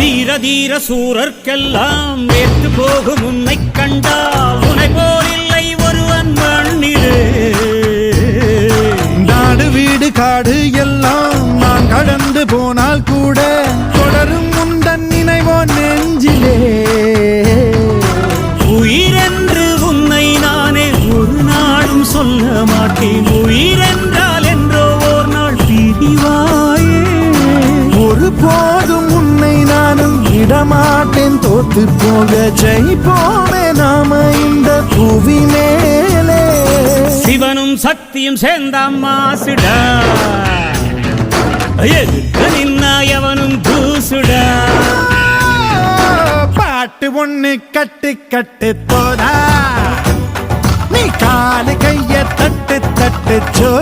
தீர தீர சூரர்க்கெல்லாம் ஏற்று போகும் உன்னை கண்டால் உனை போல் இல்லை ஒருவன் மண்ணிலே. நாடு வீடு காடு எல்லாம் நான் கடந்து போனால் கூட தொடரும் முந்தன் நினைவோ நெஞ்சிலே. உயிரென்று உன்னை நானே ஒரு நாளும் சொல்ல மாட்டேன். உயிரென்றால் என்றோ ஓர் நாள் பிரிவாயே. ஒரு போதும் உன்னை நானும் இடமாட்டேன். தோத்து போக ஜெயிப்போமே நாம இந்த புவி மேலே சிவனும் சக்தியும் சேர்ந்தாம்மா சுடா எதிர்க்க நின்னா எவனும் தூசுடா. பாட்டு ஒண்ணு கட்டு கட்டு போதா நீ காலு கைய தட்டு தட்டு சோ.